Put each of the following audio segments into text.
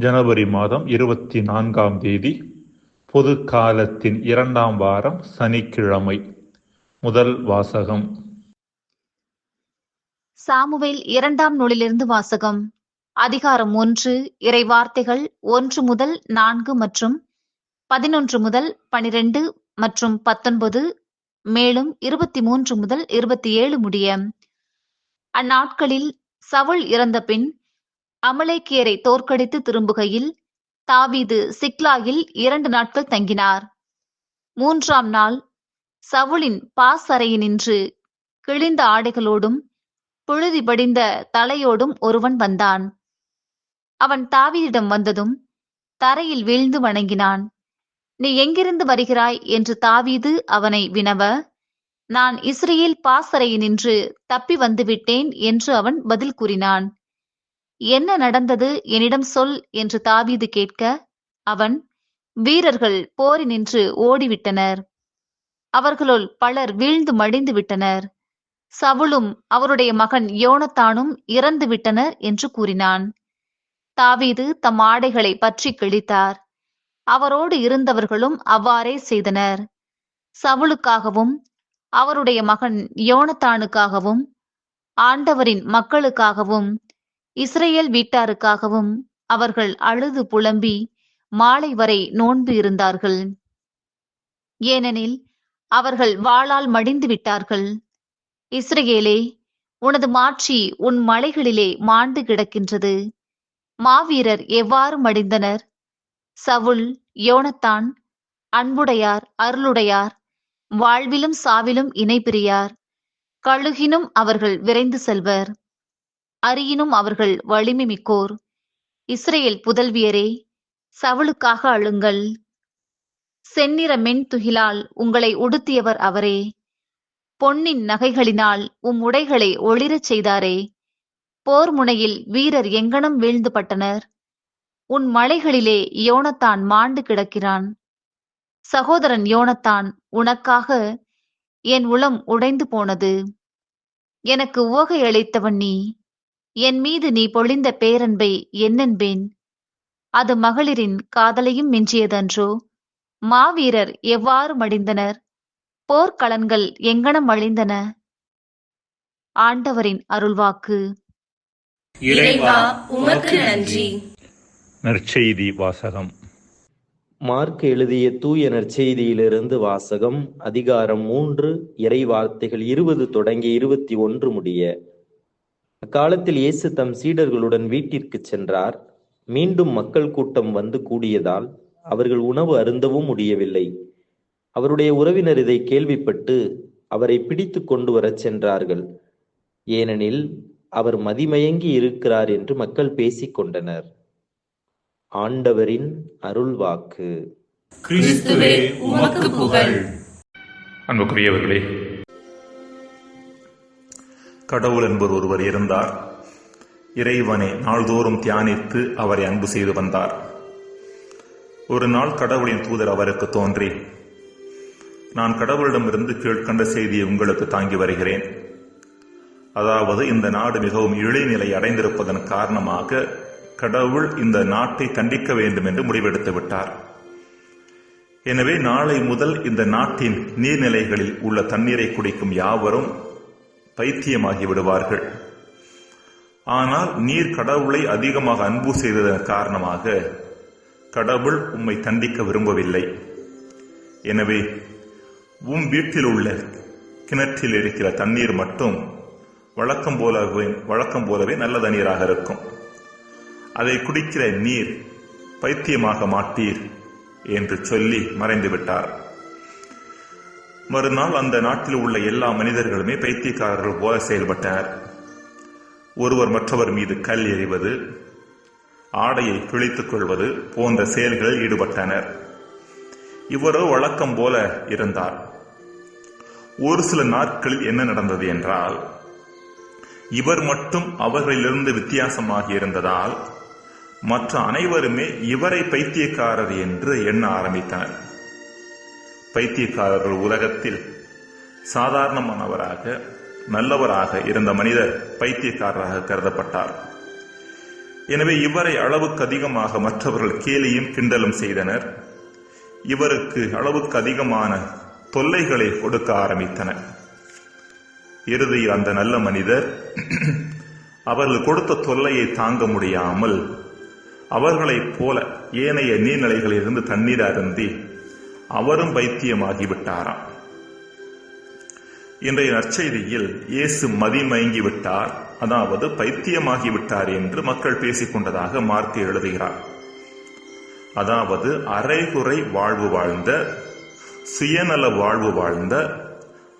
ஜனவரி மாதம் இருபத்தி நான்காம் தேதி பொது காலத்தின் இரண்டாம் வாரம் சனிக்கிழமை. முதல் வாசகம். சாமுவேல் இரண்டாம் நூலிலிருந்து வாசகம். அதிகாரம் ஒன்று இறை வார்த்தைகள் ஒன்று முதல் நான்கு மற்றும் பதினொன்று முதல் பனிரெண்டு மற்றும் பத்தொன்பது மேலும் இருபத்தி மூன்று முதல் இருபத்தி ஏழு முடிய. அந்நாட்களில் சவுல் இறந்த பின் அமலேக்கியரை தோற்கடித்து திரும்புகையில் தாவீது சிக்லாகில் இரண்டு நாட்கள் தங்கினார். மூன்றாம் நாள் சவுளின் பாசறையினின்று கிழிந்த ஆடைகளோடும் புழுதி படிந்த தலையோடும் ஒருவன் வந்தான். அவன் தாவீதிடம் வந்ததும் தரையில் வீழ்ந்து வணங்கினான். நீ எங்கிருந்து வருகிறாய்? என்று தாவீது அவனை வினவ நான் இஸ்ரேல் பாசறையினின்று தப்பி வந்துவிட்டேன் என்று அவன் பதில் கூறினான். என்ன நடந்தது? என்னிடம் சொல் என்று தாவீது கேட்க அவன் வீரர்கள் போரி நின்று ஓடிவிட்டனர். அவர்களுள் பலர் வீழ்ந்து மடிந்து விட்டனர். சவுளும் அவருடைய மகன் யோனத்தானும் இறந்து விட்டனர் என்று கூறினான். தாவீது தம் ஆடைகளை பற்றி கிழித்தார். அவரோடு இருந்தவர்களும் அவ்வாறே செய்தனர். சவுளுக்காகவும் அவருடைய மகன் யோனத்தானுக்காகவும் ஆண்டவரின் மக்களுக்காகவும் இஸ்ரேல் வீட்டாருக்காகவும் அவர்கள் அழுது புலம்பி மாலை வரை நோன்பு இருந்தார்கள். ஏனெனில் அவர்கள் வாளால் மடிந்து விட்டார்கள். இஸ்ரேலே உனது மாட்சி உன் மலைகளிலே மாண்டு கிடக்கின்றது. மாவீரர் எவ்வாறு மடிந்தனர்? சவுல் யோனத்தான் அன்புடையார் அருளுடையார் வாழ்விலும் சாவிலும் இணைபிரியார். கழுகினும் அவர்கள் விரைந்து செல்வர். அரியினும் அவர்கள் வலிமை மிக்கோர். இஸ்ரேல் புதல்வியரே சவுளுக்காக அழுங்கள். செந்நிற மென்துகிலால் உங்களை உடுத்தியவர் அவரே. பொன்னின் நகைகளினால் உம் உடைகளை ஒளிரச் செய்தாரே. போர் முனையில் வீரர் எங்கனம் வீழ்ந்து பட்டனர். உன் மலைகளிலே யோனத்தான் மாண்டு கிடக்கிறான். சகோதரன் யோனத்தான் உனக்காக என் உளம் உடைந்து போனது. எனக்கு உவகை அளித்தவன் நீ. என் மீது நீ பொழிந்த பேரன்பை என்னென்பேன் அது மகளிரின் காதலையும் மிஞ்சியதன்றோ? மாவீரர் எவ்வாறு மடிந்தனர் போர்க்களன்கள் எங்கனம் அழிந்தன? ஆண்டவரின் அருள்வாக்கு. இறைவா உமக்கு நன்றி. நற்செய்தி வாசகம். மார்க் எழுதிய தூய நற்செய்தியிலிருந்து வாசகம் அதிகாரம் மூன்று இறை வார்த்தைகள் இருபது தொடங்கி இருபத்தி ஒன்று முடிய. அக்காலத்தில் இயேசு தம் சீடர்களுடன் வீட்டிற்கு சென்றார். மீண்டும் மக்கள் கூட்டம் வந்து கூடியதால் அவர்கள் உணவு அருந்தவும் முடியவில்லை. அவருடைய உறவினர் இதை கேள்விப்பட்டு அவரை பிடித்து கொண்டு வரச் சென்றார்கள். ஏனெனில் அவர் மதிமயங்கி இருக்கிறார் என்று மக்கள் பேசிக் கொண்டனர். ஆண்டவரின் அருள்வாக்கு. கிறிஸ்துவே உமக்கு புகழ். அன்புக்குரியவர்களே கடவுள் என்பவர் ஒருவர் இருந்தார். இறைவனை நாள்தோறும் தியானித்து அவரை அன்பு செய்து வந்தார். ஒரு நாள் கடவுளின் தூதர் அவருக்கு தோன்றி நான் கடவுளிடமிருந்து கீழ்கண்ட செய்தியை உங்களுக்கு தாங்கி வருகிறேன். அதாவது இந்த நாடு மிகவும் இழிநிலை அடைந்திருப்பதன் காரணமாக கடவுள் இந்த நாட்டை கண்டிக்க வேண்டும் என்று முடிவெடுத்து விட்டார். எனவே நாளை முதல் இந்த நாட்டின் நீர்நிலைகளில் உள்ள தண்ணீரை குடிக்கும் யாவரும் பைத்தியமாகி விடுவார்கள். ஆனால் நீர் கடவுளை அதிகமாக அன்பு செய்ததன் காரணமாக கடவுள் உம்மை தண்டிக்க விரும்பவில்லை. எனவே உம் வீட்டில் உள்ள கிணற்றில் இருக்கிற தண்ணீர் மட்டும் வழக்கம் போலவே வழக்கம் போலவே நல்ல தண்ணீராக இருக்கும். அதை குடிக்கிற நீர் பைத்தியமாக மாட்டீர் என்று சொல்லி மறைந்து விட்டார் மறுநாள் அந்த நாட்டில் உள்ள எல்லா மனிதர்களுமே பைத்தியக்காரர்கள் போல செயல்பட்டனர் ஒருவர் மற்றவர் மீது கல் எறிவது ஆடையை கிழித்துக் கொள்வது போன்ற செயல்களில் ஈடுபட்டனர். இவரோ வழக்கம் போல இருந்தார். ஒரு சில நாட்களில் என்ன நடந்தது என்றால் இவர் மட்டும் அவர்களிலிருந்து வித்தியாசமாக இருந்ததால் மற்ற அனைவருமே இவரை பைத்தியக்காரர் என்று எண்ண ஆரம்பித்தனர். பைத்தியக்காரர்கள் உலகத்தில் சாதாரணமானவராக நல்லவராக இருந்த மனிதர் பைத்தியக்காரராக கருதப்பட்டார். எனவே இவரை அளவுக்கு அதிகமாக மற்றவர்கள் கேலியும் கிண்டலும் செய்தனர். இவருக்கு அளவுக்கு அதிகமான தொல்லைகளை கொடுக்க ஆரம்பித்தனர். இறுதியில் அந்த நல்ல மனிதர் அவர்கள் கொடுத்த தொல்லையை தாங்க முடியாமல் அவர்களைப் போல ஏனைய நீர்நிலைகளிலிருந்து தண்ணீர் அருந்தி அவரும் பைத்தியமாகிவிட்டாராம். இன்றைய நற்செய்தியில் இயேசு மதிமயங்கி விட்டார் அதாவது பைத்தியமாகிவிட்டார் என்று மக்கள் பேசிக் கொண்டதாக எழுதுகிறார். அதாவது அரைகுறை வாழ்வு வாழ்ந்த சுயநல வாழ்வு வாழ்ந்த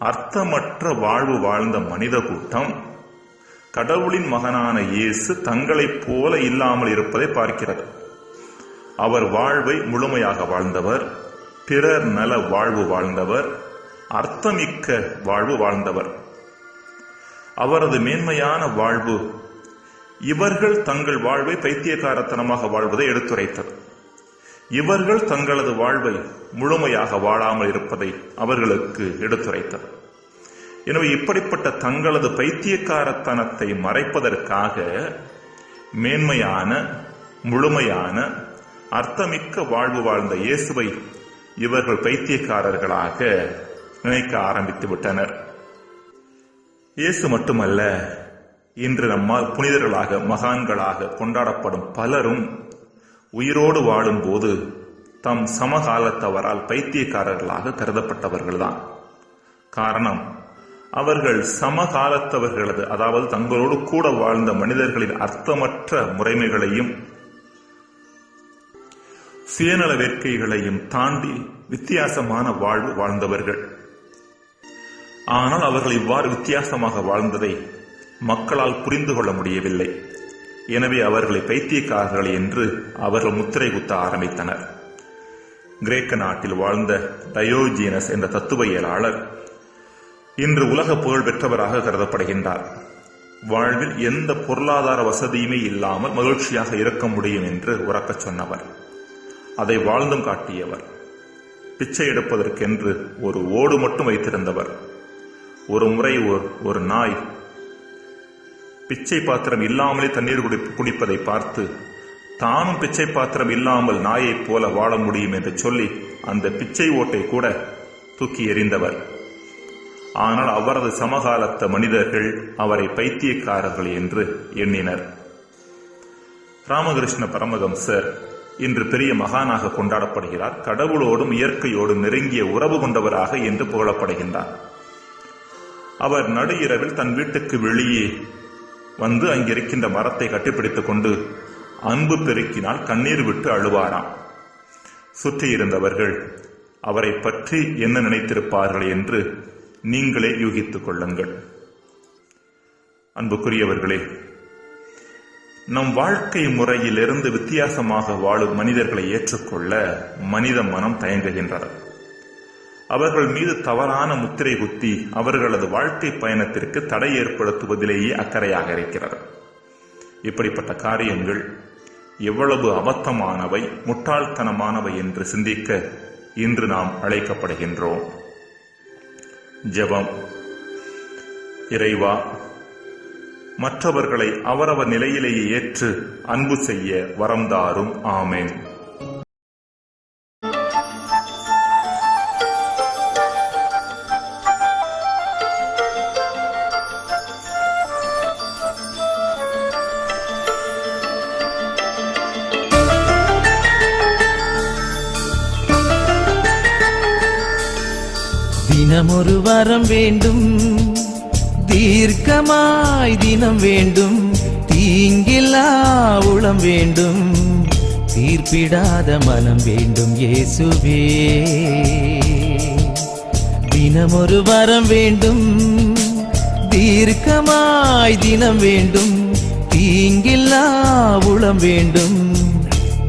அர்த்தமற்ற வாழ்வு வாழ்ந்த மனித கூட்டம் கடவுளின் மகனான இயேசு தங்களைப் போல இல்லாமல் இருப்பதை பார்க்கிறது. அவர் வாழ்வை முழுமையாக வாழ்ந்தவர் பிறர் நல வாழ்வு வாழ்ந்தவர் அர்த்தமிக்க வாழ்வு வாழ்ந்தவர். அவரது மேன்மையான வாழ்வு இவர்கள் தங்கள் வாழ்வை பைத்தியக்காரத்தனமாக வாழ்வதை எடுத்துரைத்தது. இவர்கள் தங்களது வாழ்வை முழுமையாக வாழாமல் இருப்பதை அவர்களுக்கு எடுத்துரைத்தது. எனவே இப்படிப்பட்ட தங்களது பைத்தியக்காரத்தனத்தை மறைப்பதற்காக மேன்மையான முழுமையான அர்த்தமிக்க வாழ்வு வாழ்ந்த இயேசுவை இவர்கள் பைத்தியக்காரர்களாக நினைக்க ஆரம்பித்து விட்டனர். இயேசு மட்டுமல்ல இன்று நம்மால் புனிதர்களாக மகான்களாக கொண்டாடப்படும் பலரும் உயிரோடு வாழும்போது தம் சமகாலத்தவரால் பைத்தியக்காரர்களாக கருதப்பட்டவர்கள்தான். காரணம் அவர்கள் சமகாலத்தவர்களது அதாவது தங்களோடு கூட வாழ்ந்த மனிதர்களின் அர்த்தமற்ற முறைமைகளையும் சுயநல வேட்கைகளையும் தாண்டி வித்தியாசமான வாழ்வு வாழ்ந்தவர்கள். ஆனால் அவர்கள் இவ்வாறு வித்தியாசமாக வாழ்ந்ததை மக்களால் புரிந்து கொள்ள முடியவில்லை. எனவே அவர்களை பைத்தியக்காரர்கள் என்று அவர்கள் முத்திரை குத்த ஆரம்பித்தனர். கிரேக்க நாட்டில் வாழ்ந்த டயோஜீனஸ் என்ற தத்துவவியலாளர் இன்று உலக புகழ் பெற்றவராக கருதப்படுகின்றார். வாழ்வில் எந்த பொருளாதார வசதியுமே இல்லாமல் மகிழ்ச்சியாக இருக்க முடியும் என்று உறக்கச் சொன்னவர். அதை வாழ்ந்தும் காட்டியவர். பிச்சை எடுப்பதற்கென்று ஒரு ஓடு மட்டும் வைத்திருந்தவர். ஒரு முறை ஒரு ஒரு நாய் பிச்சை பாத்திரம் இல்லாமலே தண்ணீர் குடி குடிப்பதை பார்த்து தானும் பிச்சை பாத்திரம் இல்லாமல் நாயைப் போல வாழ முடியும் என்று சொல்லி அந்த பிச்சை ஓட்டை கூட தூக்கி எறிந்தவர். ஆனால் அவரது சமகாலத்த மனிதர்கள் அவரை பைத்தியக்காரர்கள் என்று எண்ணினர். ராமகிருஷ்ண பரமஹம்சர் இன்று பெரிய மகானாக கொண்டாடப்படுகிறார். கடவுளோடும் இயற்கையோடும் நெருங்கிய உறவு கொண்டவராக என்று புகழப்படுகின்றார். அவர் நடு இரவில் தன் வீட்டுக்கு வெளியே வந்து அங்கிருக்கின்ற மரத்தை கட்டிப்பிடித்துக் கொண்டு அன்பு பெருக்கினால் கண்ணீர் விட்டு அழுவாராம். சுற்றி இருந்தவர்கள் அவரை பற்றி என்ன நினைத்திருப்பார்கள் என்று நீங்களே யூகித்துக் கொள்ளுங்கள். அன்புக்குரியவர்களே நம் வாழ்க்கை முறையிலிருந்து வித்தியாசமாக வாழும் மனிதர்களை ஏற்றுக்கொள்ள மனித மனம் தயங்குகின்றது. அவர்கள் மீது தவறான முத்திரை குத்தி அவர்களது வாழ்க்கை பயணத்திற்கு தடை ஏற்படுத்துவதிலேயே அக்கறையாக இருக்கிறது. இப்படிப்பட்ட காரியங்கள் எவ்வளவு அபத்தமானவை முட்டாள்தனமானவை என்று சிந்திக்க இன்று நாம் அழைக்கப்படுகின்றோம். ஜெபம். இறைவா மற்றவர்களை அவரவர் நிலையிலேயே ஏற்று அன்பு செய்ய வரம்தாரும். ஆமேன். தினமொரு வரம் வேண்டும். தீர்க்கமாய் தினம் வேண்டும். தீங்கில்லா உளம் வேண்டும். தீர்ப்பிடாத மனம் வேண்டும் இயேசுவே. தினம் ஒரு வரம் வேண்டும். தீர்க்கமாய் தினம் வேண்டும். தீங்கில்லா உளம் வேண்டும்.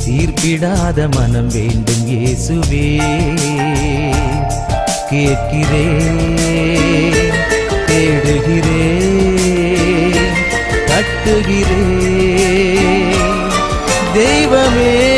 தீர்ப்பிடாத மனம் வேண்டும் இயேசுவே. கேட்கிறேன். தேடுகிறேன் கட்டுகிறேன். தெய்வமே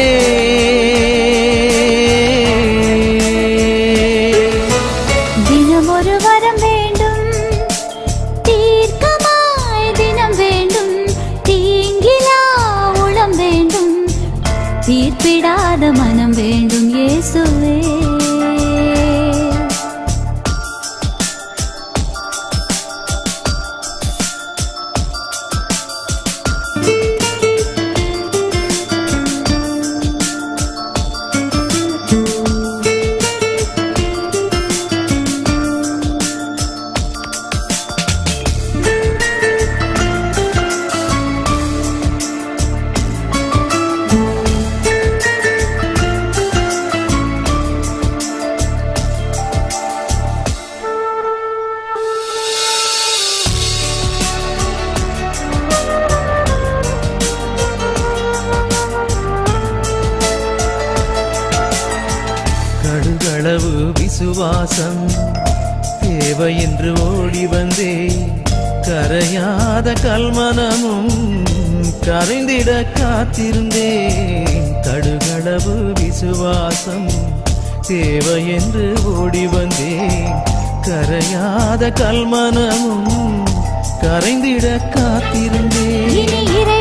விசுவாசம் தேவை என்று ஓடி வந்தே கரையாத கல்மனமும் கரைந்திட காத்திருந்தேன். கடுகளவு விசுவாசம் தேவை என்று ஓடி வந்தேன். கரையாத கல்மனமும் கரைந்திட காத்திருந்தேன்.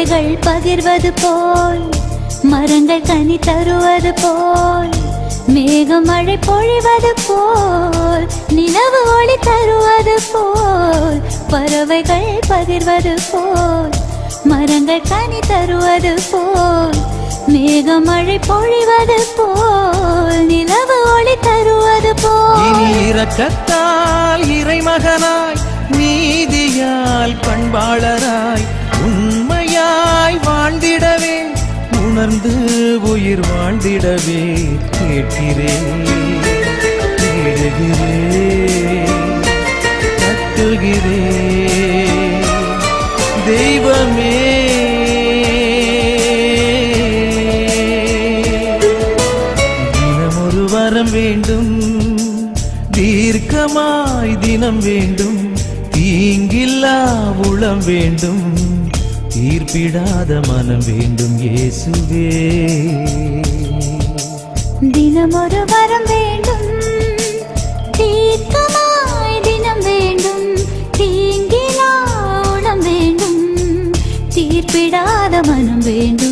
பறவைகள் பகிர்வது போல் மரங்கள் கனி தருவது போல் மேகமழை பொழிவது போல் நிலவு ஒளி தருவது போல் பறவைகள் பகிர்வது போல் மரங்கள் கனி தருவது போல் மேகமழை பொழிவது போல் நிலவு ஒளி தருவது போல். இனி இரக்கத்தால் இறைமகனாய் நீதியால் பண்பாளராய் உன் உயிராய் வாழ்ந்திடவே உணர்ந்து உயிர் வாழ்ந்திடவே கேட்கிறேன் தேடுகிறேன் தட்டுகிறேன் தெய்வமே. தினம் வரம் வேண்டும் தீர்க்கமாய் தினம் வேண்டும் தீங்கில்லா உளம் வேண்டும். தீர்ப்பிடாத மனம் வேண்டும் இயேசுவே. தினமொரு வரம் வேண்டும். தீர்க்கமாய் தினம் வேண்டும். தீங்கிலா உளம் வேண்டும். தீர்ப்பிடாத மனம் வேண்டும்.